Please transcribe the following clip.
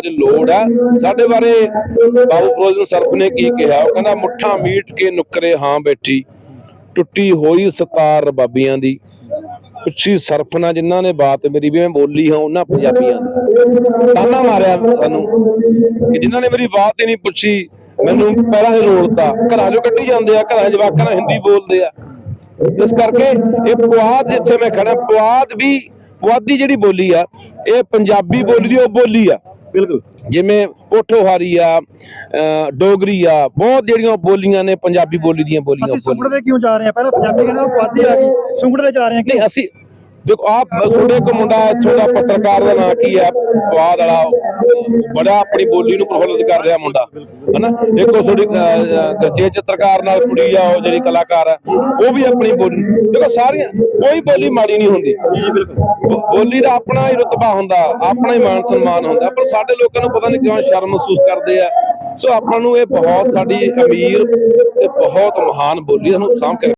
ਅੱਜ ਲੋੜ ਆ। ਸਾਡੇ ਬਾਰੇ ਬਾਬੂ ਫਿਰੋਜ਼ ਨੂੰ ਸਰਪ ਨੇ ਕੀ ਕਿਹਾ? ਉਹ ਕਹਿੰਦਾ, ਮੁੱਠਾ ਮੀਟ ਕੇ ਨੁਕਰੇ ਹਾਂ ਬੈਠੀ। ਟੁੱਟੀ ਹੋਈ ਸਤਾਰ ਬਾਬੀਆਂ ਦੀ। ਪੁੱਛੀ ਸਰਫ ਜਿਨ੍ਹਾਂ ਨੇ ਬਾਤ ਮੇਰੀ ਵੀ ਮੈਂ ਬੋਲੀ ਹਾਂ, ਉਹਨਾਂ ਪੰਜਾਬੀਆਂ ਦੀ। ਤਾਨਾ ਮਾਰਿਆ ਸਾਨੂੰ ਕਿ ਜਿਨ੍ਹਾਂ ਨੇ ਮੇਰੀ ਬਾਤ ਹੀ ਨਹੀਂ ਪੁੱਛੀ, ਮੈਨੂੰ ਪਹਿਲਾਂ ਹੀ ਰੋਲਤਾ ਘਰਾਂ ਚੋਂ ਕੱਢੀ ਜਾਂਦੇ ਆ, ਘਰਾਂ 'ਚ ਜਵਾਕਾਂ ਨਾਲ ਹਿੰਦੀ ਬੋਲਦੇ ਆ। ਇਸ ਕਰਕੇ ਇਹ ਪੁਆਧ ਜਿੱਥੇ ਮੈਂ ਖੜਾ ਪੁਆਧ ਵੀ, ਪੁਆਧੀ ਜਿਹੜੀ ਬੋਲੀ ਆ, ਇਹ ਪੰਜਾਬੀ ਬੋਲੀ ਦੀ ਉਹ ਬੋਲੀ ਆ। ਬਿਲਕੁਲ ਜਿਵੇਂ ਪੋਠੋਹਾਰੀ ਆ ਡੋਗਰੀ ਆ ਬਹੁਤ ਜਿਹੜੀਆਂ ਬੋਲੀਆਂ ਨੇ ਪੰਜਾਬੀ ਬੋਲੀ ਦੀਆਂ ਬੋਲੀਆਂ ਅਸੀਂ ਸੁੰਗੜ। ਦੇ ਕਿਉਂ ਜਾ ਰਹੇ ਹਾਂ ਪਹਿਲਾਂ ਪੰਜਾਬੀ ਕਹਿੰਦਾ ਉਹ ਪੁਆਧੀ ਆ ਗਈ ਸੁੰਗੜ ਦੇ ਜਾ ਰਹੇ ਹਾਂ ਕਿ ਨਹੀਂ ਅਸੀਂ ਦੇਖੋ ਆਪ ਤੁਹਾਡੇ ਇੱਕ ਮੁੰਡਾ ਇੱਥੋਂ ਪੱਤਰਕਾਰ ਦਾ ਨਾਂ ਕੀ ਹੈ? ਪੁਆਧ ਵਾਲਾ ਬੜਾ ਆਪਣੀ ਬੋਲੀ ਨੂੰ ਪ੍ਰਫੁੱਲਿਤ ਕਰ ਰਿਹਾ ਮੁੰਡਾ ਹਨਾ? ਇੱਕ ਉਹ ਗਰਜੇ ਚਿੱਤਰਕਾਰ ਨਾਲ ਕੁੜੀ ਆ ਉਹ ਜਿਹੜੀ ਕਲਾਕਾਰ ਹੈ ਉਹ ਵੀ ਆਪਣੀ ਬੋਲੀ ਦੇਖੋ ਸਾਰੀਆਂ ਕੋਈ ਬੋਲੀ ਮਾੜੀ ਨਹੀਂ ਹੁੰਦੀ। ਬੋਲੀ ਦਾ ਆਪਣਾ ਹੀ ਰੁਤਬਾ ਹੁੰਦਾ ਆਪਣਾ ਹੀ ਮਾਨ ਸਨਮਾਨ ਹੁੰਦਾ ਪਰ ਸਾਡੇ ਲੋਕਾਂ ਨੂੰ ਪਤਾ ਨਹੀਂ ਕਿਉਂ ਸ਼ਰਮ ਮਹਿਸੂਸ ਕਰਦੇ ਆ। ਸੋ ਆਪਾਂ ਨੂੰ ਇਹ ਬਹੁਤ ਸਾਡੀ ਅਮੀਰ ਤੇ ਬਹੁਤ ਮਹਾਨ ਬੋਲੀ ਹੈ, ਸਾਨੂੰ ਸਾਂਭ ਕੇ